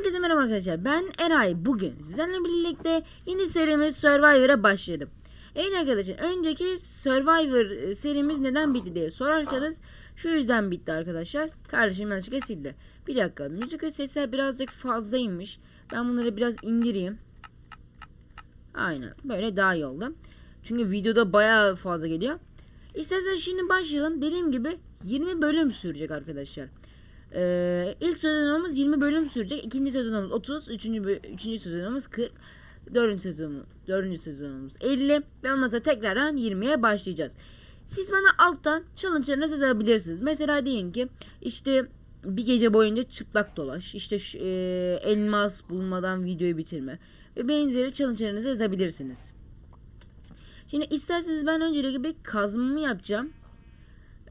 Herkese merhaba arkadaşlar. Ben Eray. Bugün sizlerle birlikte yeni serimiz Survivor'a başladım. Evet arkadaşlar önceki Survivor e, serimiz neden bitti diye sorarsanız şu yüzden bitti arkadaşlar. Kardeşim yanlışlıkla sildi. Bir dakika müzik ve sesler birazcık fazlaymış. Ben bunları biraz indireyim. Aynen böyle daha iyi oldu. Çünkü videoda bayağı fazla geliyor. İsterseniz şimdi başlayalım. Dediğim gibi 20 bölüm sürecek arkadaşlar. Ee, ilk sezonumuz 20 bölüm sürecek. İkinci sezonumuz 30. Üçüncü, üçüncü sezonumuz 40. Dördüncü sezonumuz, dördüncü sezonumuz 50. Ve ondan sonra tekrardan 20'ye başlayacağız. Siz bana alttan challenge'larınızı yazabilirsiniz. Mesela diyin ki işte bir gece boyunca çıplak dolaş. İşte şu, e, elmas bulmadan videoyu bitirme. Ve benzeri challenge'larınızı yazabilirsiniz. Şimdi isterseniz ben öncelikle bir kazmamı yapacağım.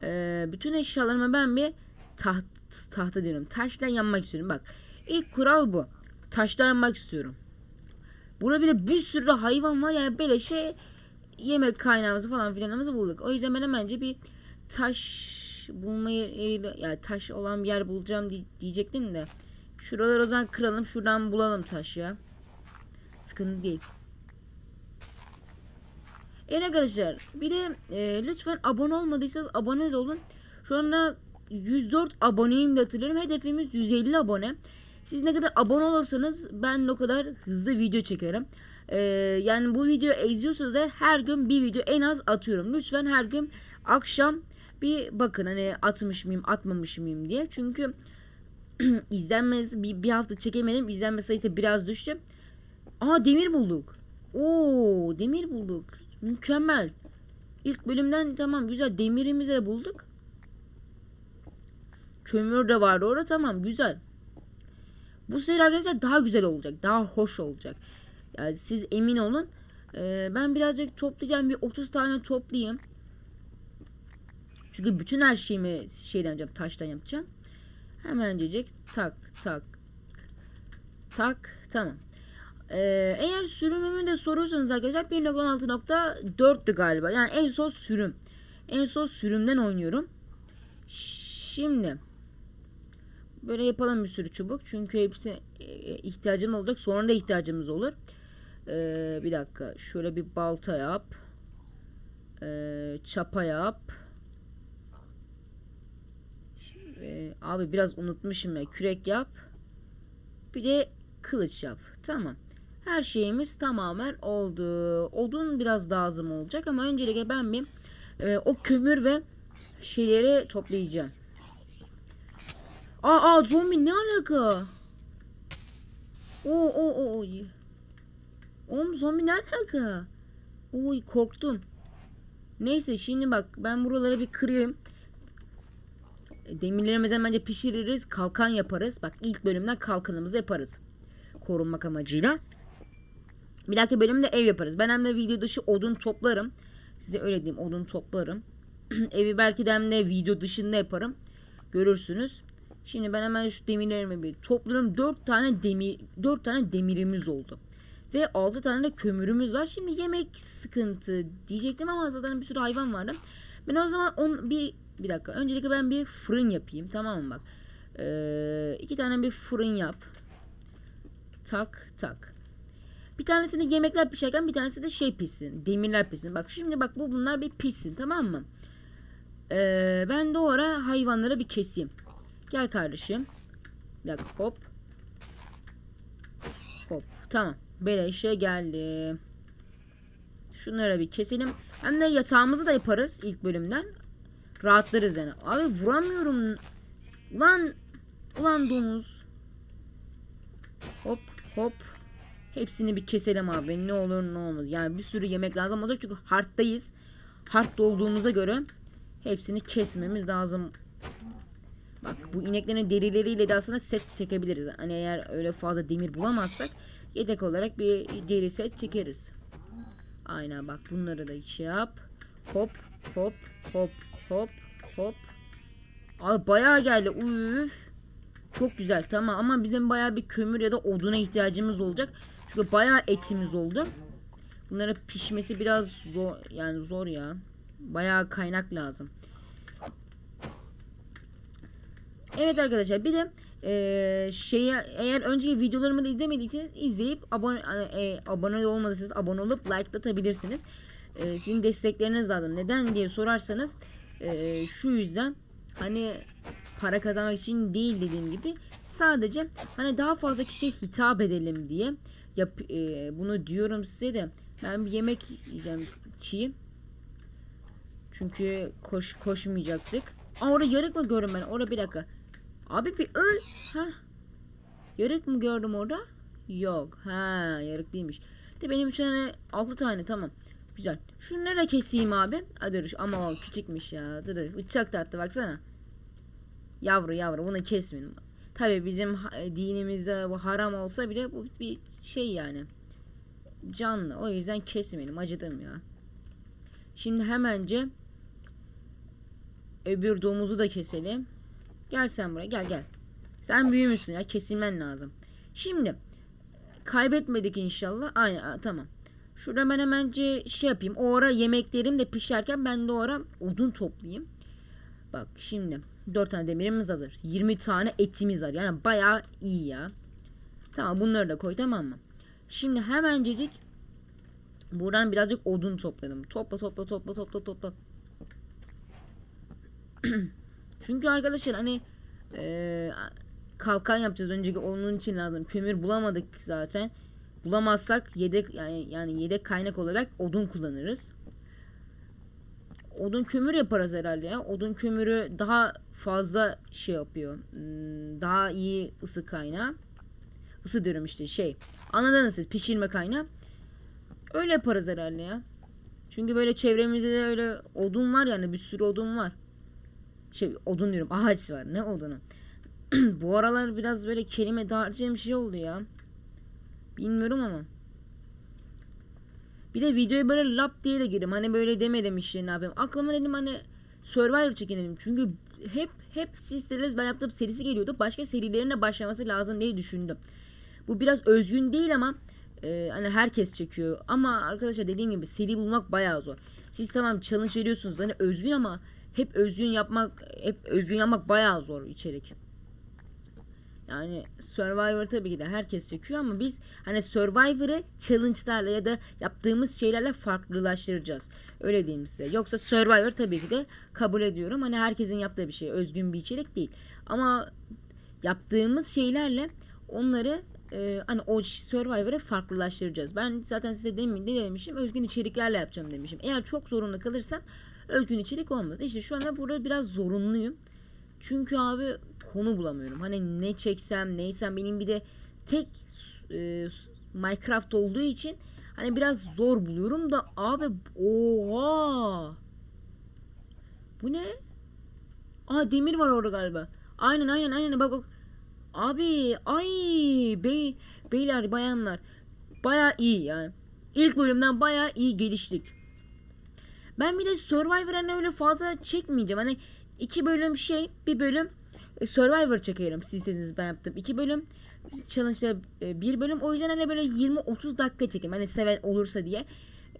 Ee, bütün eşyalarıma ben bir taht, tahta diyorum. Taşla yanmak istiyorum. Bak ilk kural bu. Taşla yanmak istiyorum. Burada bir de bir sürü hayvan var yani böyle şey yemek kaynağımızı falan filanımızı bulduk. O yüzden ben hemen bir taş bulmayı yani taş olan bir yer bulacağım diye- diyecektim de. Şuraları o zaman kıralım. Şuradan bulalım taş ya. Sıkıntı değil. Evet arkadaşlar bir de e, lütfen abone olmadıysanız abone de olun. Şu anda 104 aboneyim de hatırlıyorum. Hedefimiz 150 abone. Siz ne kadar abone olursanız ben o kadar hızlı video çekerim. E, yani bu video izliyorsanız da her gün bir video en az atıyorum. Lütfen her gün akşam bir bakın hani atmış mıyım atmamış mıyım diye. Çünkü izlenmesi bir, bir hafta çekemedim. İzlenme sayısı biraz düştü. Aa demir bulduk. Oo demir bulduk. Mükemmel. İlk bölümden tamam güzel demirimizi de bulduk. Kömür de vardı orada tamam güzel. Bu seri arkadaşlar daha güzel olacak. Daha hoş olacak. Yani siz emin olun. Ee, ben birazcık toplayacağım. Bir 30 tane toplayayım. Çünkü bütün her şeyimi şeyden yapacağım. Taştan yapacağım. Hemencecik tak tak tak tamam. Ee, eğer sürümümü de soruyorsanız arkadaşlar 1.16.4'tü galiba. Yani en son sürüm. En son sürümden oynuyorum. Şimdi böyle yapalım bir sürü çubuk. Çünkü hepsi e, ihtiyacım olacak. Sonra da ihtiyacımız olur. Ee, bir dakika. Şöyle bir balta yap. Ee, çapa yap. Şimdi, e, abi biraz unutmuşum ya. Kürek yap. Bir de kılıç yap. Tamam. Her şeyimiz tamamen oldu. Odun biraz lazım olacak ama öncelikle ben bir e, o kömür ve şeyleri toplayacağım. Aa, aa zombi ne alaka? Oo oo oo. Oğlum zombi ne alaka? Oy korktum. Neyse şimdi bak ben buraları bir kırayım. Demirlerimizi bence pişiririz. Kalkan yaparız. Bak ilk bölümden kalkanımızı yaparız. Korunmak amacıyla. Bir dahaki bölümde ev yaparız. Ben hem de video dışı odun toplarım. Size öyle diyeyim odun toplarım. Evi belki de hem de video dışında yaparım. Görürsünüz. Şimdi ben hemen şu demirlerimi bir topluyorum. 4 tane demir 4 tane demirimiz oldu. Ve 6 tane de kömürümüz var. Şimdi yemek sıkıntı diyecektim ama zaten bir sürü hayvan vardı. Ben o zaman on, bir bir dakika. Öncelikle ben bir fırın yapayım. Tamam mı bak. Ee, iki tane bir fırın yap. Tak tak. Bir tanesinde yemekler pişerken bir tanesi de şey pişsin. Demirler pişsin. Bak şimdi bak bu bunlar bir pişsin tamam mı? Ee, ben de o ara hayvanları bir keseyim. Gel kardeşim. Bir dakika hop. Hop tamam. Böyle işte geldi. Şunları bir keselim. Hem de yatağımızı da yaparız ilk bölümden. Rahatlarız yani. Abi vuramıyorum. Ulan ulan domuz. Hop hop. Hepsini bir keselim abi. Ne olur ne olmaz. Yani bir sürü yemek lazım olacak çünkü hardtayız. Hardda olduğumuza göre hepsini kesmemiz lazım. Bak bu ineklerin derileriyle de aslında set çekebiliriz. Hani eğer öyle fazla demir bulamazsak yedek olarak bir deri set çekeriz. Aynen bak bunları da şey yap. Hop hop hop hop hop. Abi bayağı geldi. Üf. Çok güzel tamam ama bizim bayağı bir kömür ya da oduna ihtiyacımız olacak. Çünkü bayağı etimiz oldu. Bunların pişmesi biraz zor yani zor ya. Bayağı kaynak lazım. Evet arkadaşlar bir de e, şeye eğer önceki videolarımı da izlemediyseniz izleyip abone e, abone olmadıysanız abone olup like atabilirsiniz. E, sizin destekleriniz lazım. Neden diye sorarsanız e, şu yüzden hani para kazanmak için değil dediğim gibi sadece hani daha fazla kişiye hitap edelim diye yap, e, bunu diyorum size de ben bir yemek yiyeceğim çiğ. Çünkü koş koşmayacaktık. Aa orada yarık mı gördüm ben? Orada bir dakika. Abi bir öl. Ha. Yarık mı gördüm orada? Yok. Ha yarık değilmiş. De benim için hani 6 tane tamam. Güzel. Şunu nereye keseyim abi? Hadi dur ama o küçükmüş ya. Dur dur. Bıçak da attı baksana. Yavru yavru bunu kesmeyin. Tabi bizim ha- dinimizde bu haram olsa bile bu bir şey yani. Canlı. O yüzden kesmeyelim. Acıdım ya. Şimdi hemence öbür domuzu da keselim. Gel sen buraya gel gel. Sen büyümüşsün ya kesilmen lazım. Şimdi kaybetmedik inşallah. Aynen tamam. Şurada ben hemence şey yapayım. O ara yemeklerim de pişerken ben de o ara odun toplayayım. Bak şimdi 4 tane demirimiz hazır. 20 tane etimiz var. Yani bayağı iyi ya. Tamam bunları da koy tamam mı? Şimdi hemencecik buradan birazcık odun topladım. Topla topla topla topla topla. Çünkü arkadaşlar hani eee, kalkan yapacağız önceki onun için lazım. Kömür bulamadık zaten. Bulamazsak yedek yani yani yedek kaynak olarak odun kullanırız. Odun kömür yaparız herhalde ya. Odun kömürü daha fazla şey yapıyor. Hmm, Daha iyi ısı kaynağı. Isı diyorum işte şey. Anladınız siz pişirme kaynağı. Öyle yaparız herhalde ya. Çünkü böyle çevremizde de öyle odun var yani bir sürü odun var. Şey odun diyorum ağaç var ne odunu. Bu aralar biraz böyle kelime dağarcığım şey oldu ya. Bilmiyorum ama. Bir de videoya böyle lap diye de girdim. Hani böyle demedim işte ne yapayım. Aklıma dedim hani Survivor çekinelim. Çünkü hep hep siz ben yaptığım serisi geliyordu. Başka serilerine başlaması lazım diye düşündüm. Bu biraz özgün değil ama e, hani herkes çekiyor. Ama arkadaşlar dediğim gibi seri bulmak bayağı zor. Siz tamam challenge veriyorsunuz hani özgün ama hep özgün yapmak hep özgün yapmak bayağı zor içerik. Yani Survivor tabii ki de herkes çekiyor ama biz hani Survivor'ı challenge'larla ya da yaptığımız şeylerle farklılaştıracağız. Öyle diyeyim size. Yoksa Survivor tabii ki de kabul ediyorum. Hani herkesin yaptığı bir şey. Özgün bir içerik değil. Ama yaptığımız şeylerle onları e, hani o Survivor'ı farklılaştıracağız. Ben zaten size demin de demişim özgün içeriklerle yapacağım demişim. Eğer çok zorunda kalırsam özgün içerik olmaz. İşte şu anda burada biraz zorunluyum. Çünkü abi konu bulamıyorum. Hani ne çeksem neysem benim bir de tek e, Minecraft olduğu için hani biraz zor buluyorum da abi oha bu ne? Aa demir var orada galiba. Aynen aynen aynen bak bak. Abi ay bey beyler bayanlar baya iyi yani. İlk bölümden baya iyi geliştik. Ben bir de Survivor'a hani öyle fazla çekmeyeceğim. Hani iki bölüm şey bir bölüm e, Survivor çekerim. Siz istediğiniz ben yaptım. iki bölüm challenge'da e, bir bölüm. O yüzden hani böyle 20-30 dakika çekeyim. Hani seven olursa diye.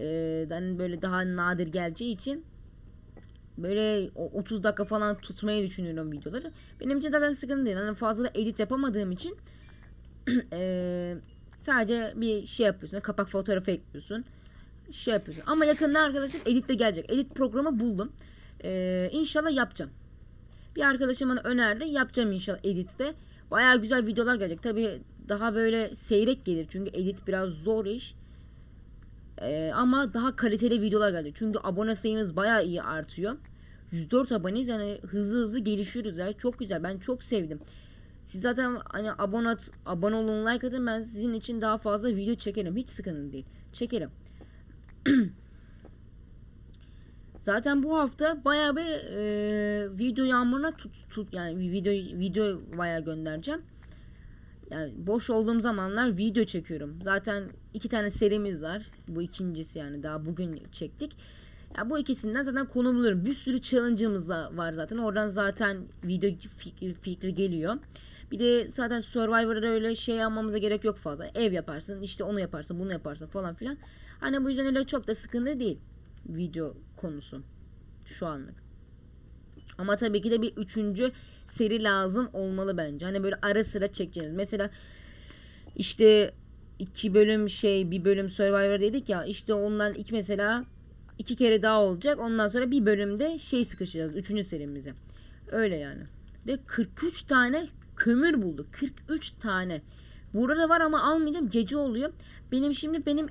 Ee, böyle daha nadir geleceği için böyle o- 30 dakika falan tutmayı düşünüyorum videoları. Benim için zaten sıkıntı değil. Hani fazla da edit yapamadığım için eee, sadece bir şey yapıyorsun. Kapak fotoğrafı ekliyorsun. Şey yapıyorsun. Ama yakında arkadaşlar edit de gelecek. Edit programı buldum. Eee inşallah yapacağım. Bir arkadaşım bana önerdi. Yapacağım inşallah editte. Baya güzel videolar gelecek. Tabi daha böyle seyrek gelir. Çünkü edit biraz zor iş. Ee, ama daha kaliteli videolar gelecek. Çünkü abone sayımız baya iyi artıyor. 104 aboneyiz yani hızlı hızlı gelişiyoruz ya. Çok güzel. Ben çok sevdim. Siz zaten hani abone, abone olun, like atın. Ben sizin için daha fazla video çekerim. Hiç sıkıntı değil. Çekerim. Zaten bu hafta bayağı bir e, video yağmuruna tut, tut yani video video bayağı göndereceğim. Yani boş olduğum zamanlar video çekiyorum. Zaten iki tane serimiz var. Bu ikincisi yani daha bugün çektik. Ya bu ikisinden zaten konu buluyorum. Bir sürü challenge'ımız var zaten. Oradan zaten video fikri, fikri geliyor. Bir de zaten Survivor'da öyle şey almamıza gerek yok fazla. Ev yaparsın, işte onu yaparsın, bunu yaparsın falan filan. Hani bu yüzden öyle çok da sıkıntı değil video konusu şu anlık. Ama tabii ki de bir üçüncü seri lazım olmalı bence. Hani böyle ara sıra çekeceğiniz. Mesela işte iki bölüm şey bir bölüm Survivor dedik ya işte ondan iki mesela iki kere daha olacak. Ondan sonra bir bölümde şey sıkışacağız. Üçüncü serimize. Öyle yani. De 43 tane kömür bulduk. 43 tane. Burada var ama almayacağım. Gece oluyor. Benim şimdi benim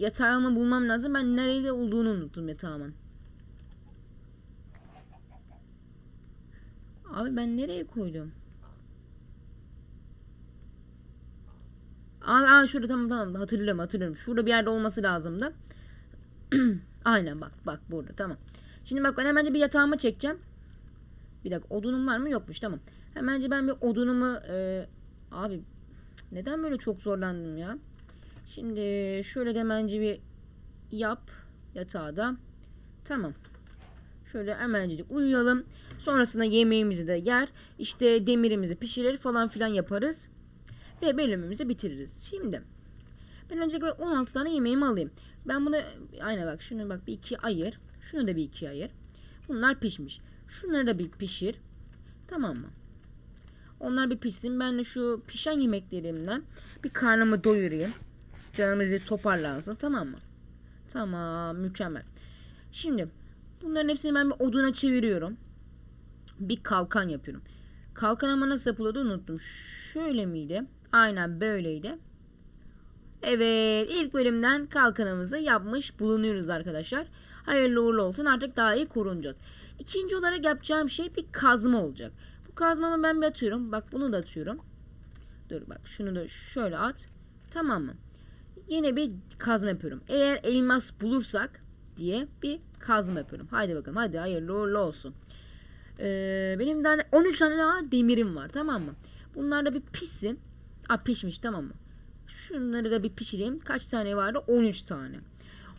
yatağımı bulmam lazım. Ben nerede olduğunu unuttum yatağımın. Abi ben nereye koydum? Aa, aa şurada tamam tamam hatırlıyorum hatırlıyorum. Şurada bir yerde olması lazımdı. Aynen bak bak burada tamam. Şimdi bak ben hemen bir yatağımı çekeceğim. Bir dakika odunum var mı? Yokmuş tamam. Hemen ben bir odunumu e, abi neden böyle çok zorlandım ya? Şimdi şöyle de hemenci bir yap yatağı da. Tamam. Şöyle hemencik uyuyalım. Sonrasında yemeğimizi de yer. İşte demirimizi pişirir falan filan yaparız. Ve bölümümüzü bitiririz. Şimdi ben öncelikle 16 tane yemeğimi alayım. Ben bunu aynen bak şunu bak bir iki ayır. Şunu da bir iki ayır. Bunlar pişmiş. Şunları da bir pişir. Tamam mı? Onlar bir pişsin. Ben de şu pişen yemeklerimden bir karnımı doyurayım. Canımızı toparlansın. Tamam mı? Tamam. Mükemmel. Şimdi bunların hepsini ben bir oduna çeviriyorum. Bir kalkan yapıyorum. Kalkan ama nasıl yapılıyordu unuttum. Şöyle miydi? Aynen böyleydi. Evet ilk bölümden kalkanımızı yapmış bulunuyoruz arkadaşlar. Hayırlı uğurlu olsun artık daha iyi korunacağız. İkinci olarak yapacağım şey bir kazma olacak. Bu kazmamı ben bir atıyorum. Bak bunu da atıyorum. Dur bak şunu da şöyle at. Tamam mı? Yine bir kazma yapıyorum. Eğer elmas bulursak diye bir kazma yapıyorum. Haydi bakalım hadi hayırlı uğurlu olsun. Ee, benim tane 13 tane daha demirim var tamam mı? Bunlar da bir pişsin. Aa pişmiş tamam mı? Şunları da bir pişireyim. Kaç tane vardı? 13 tane.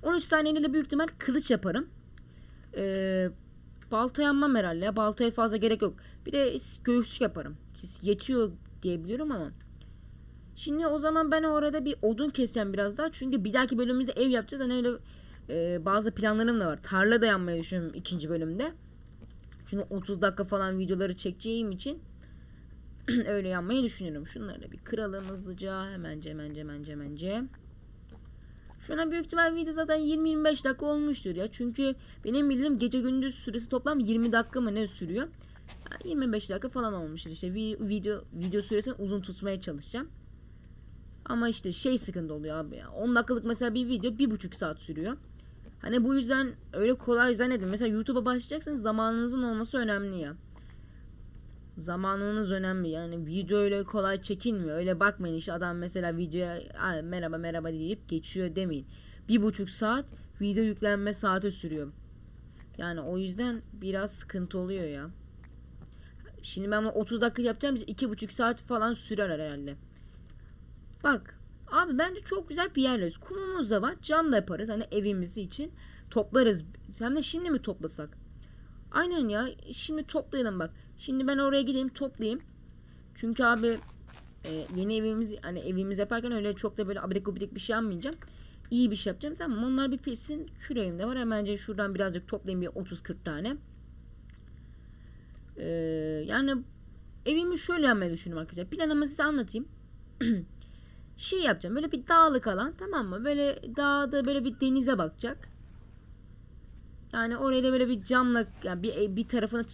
13 taneyle de büyük ihtimal kılıç yaparım. Ee, balta yanmam herhalde. ya. Baltaya fazla gerek yok. Bir de göğüslük yaparım. Yetiyor diyebiliyorum ama. Şimdi o zaman ben orada bir odun keseceğim biraz daha. Çünkü bir dahaki bölümümüzde ev yapacağız. Hani öyle e, bazı planlarım da var. Tarla da yanmayı düşünüyorum ikinci bölümde. Çünkü 30 dakika falan videoları çekeceğim için öyle yanmayı düşünüyorum. Şunları da bir kıralım hızlıca. Hemence hemence hemence hemence. Şuna büyük ihtimal video zaten 20-25 dakika olmuştur ya. Çünkü benim bildiğim gece gündüz süresi toplam 20 dakika mı ne sürüyor? Yani 25 dakika falan olmuştur işte. Vi- Video video süresini uzun tutmaya çalışacağım. Ama işte şey sıkıntı oluyor abi ya. 10 dakikalık mesela bir video 1,5 saat sürüyor. Hani bu yüzden öyle kolay zannedin. Mesela YouTube'a başlayacaksanız zamanınızın olması önemli ya. Zamanınız önemli yani video öyle kolay çekilmiyor. Öyle bakmayın işte adam mesela videoya "Ay, merhaba merhaba deyip geçiyor demeyin. Bir buçuk saat video yüklenme saati sürüyor. Yani o yüzden biraz sıkıntı oluyor ya. Şimdi ben bunu 30 dakika yapacağım iki buçuk saat falan sürer herhalde. Bak abi bence çok güzel bir yerdeyiz. Kumumuz da var. Cam da yaparız hani evimizi için. Toplarız. Hem de şimdi mi toplasak? Aynen ya. Şimdi toplayalım bak. Şimdi ben oraya gideyim toplayayım. Çünkü abi e, yeni evimiz hani evimiz yaparken öyle çok da böyle abidik gubidik bir şey yapmayacağım. İyi bir şey yapacağım. Tamam onlar bir pişsin. Küreğim de var. Hemen şuradan birazcık toplayayım bir 30-40 tane. Ee, yani evimi şöyle yapmayı düşünüyorum arkadaşlar. Planımı size anlatayım. şey yapacağım. Böyle bir dağlık alan tamam mı? Böyle dağda böyle bir denize bakacak. Yani oraya da böyle bir camla yani bir bir tarafını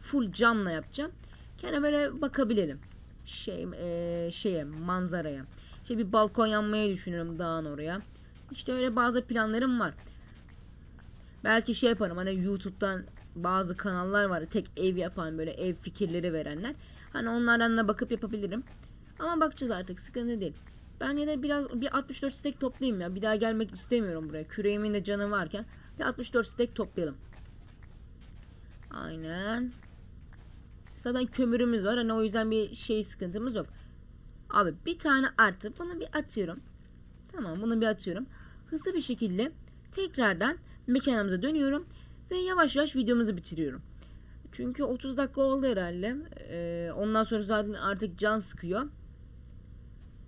full camla yapacağım. Kendime böyle bakabilirim. Şey e, şeye manzaraya. İşte bir balkon yanmayı düşünüyorum dağın oraya. İşte öyle bazı planlarım var. Belki şey yaparım hani YouTube'dan bazı kanallar var tek ev yapan böyle ev fikirleri verenler. Hani onlardan da bakıp yapabilirim. Ama bakacağız artık sıkıntı değil. Ben ya da biraz bir 64 stek toplayayım ya. Bir daha gelmek istemiyorum buraya. Küreğimin de canı varken bir 64 stek toplayalım. Aynen. Zaten kömürümüz var. Hani o yüzden bir şey sıkıntımız yok. Abi bir tane artı. Bunu bir atıyorum. Tamam bunu bir atıyorum. Hızlı bir şekilde tekrardan mekanımıza dönüyorum. Ve yavaş yavaş videomuzu bitiriyorum. Çünkü 30 dakika oldu herhalde. Ee, ondan sonra zaten artık can sıkıyor.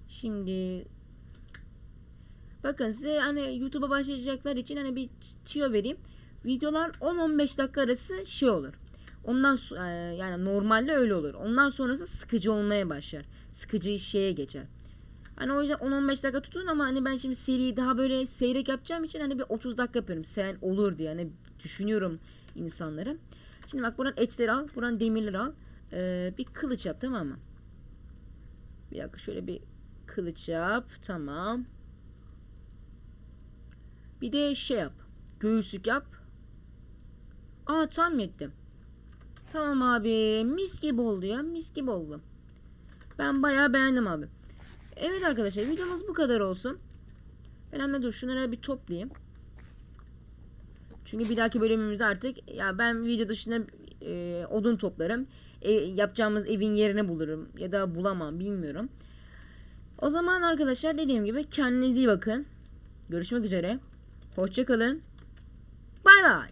Şimdi bakın size hani YouTube'a başlayacaklar için hani bir tüyo vereyim. Videolar 10-15 dakika arası şey olur. Ondan e, yani normalde öyle olur. Ondan sonrası sıkıcı olmaya başlar. Sıkıcı şeye geçer. Hani o yüzden 10-15 dakika tutun ama hani ben şimdi seriyi daha böyle seyrek yapacağım için hani bir 30 dakika yapıyorum. Sen olur diye hani düşünüyorum insanları. Şimdi bak buradan etleri al, buradan demirleri al. Ee, bir kılıç yap tamam mı? Bir dakika şöyle bir kılıç yap. Tamam. Bir de şey yap. Göğüslük yap. Aa tam yettim. Tamam abi. Mis gibi oldu ya. Mis gibi oldu. Ben bayağı beğendim abi. Evet arkadaşlar videomuz bu kadar olsun. Ben hemen dur şunları bir toplayayım. Çünkü bir dahaki bölümümüz artık ya ben video dışında e, odun toplarım. E, yapacağımız evin yerini bulurum ya da bulamam bilmiyorum. O zaman arkadaşlar dediğim gibi kendinize iyi bakın. Görüşmek üzere. Hoşçakalın. Bay bay.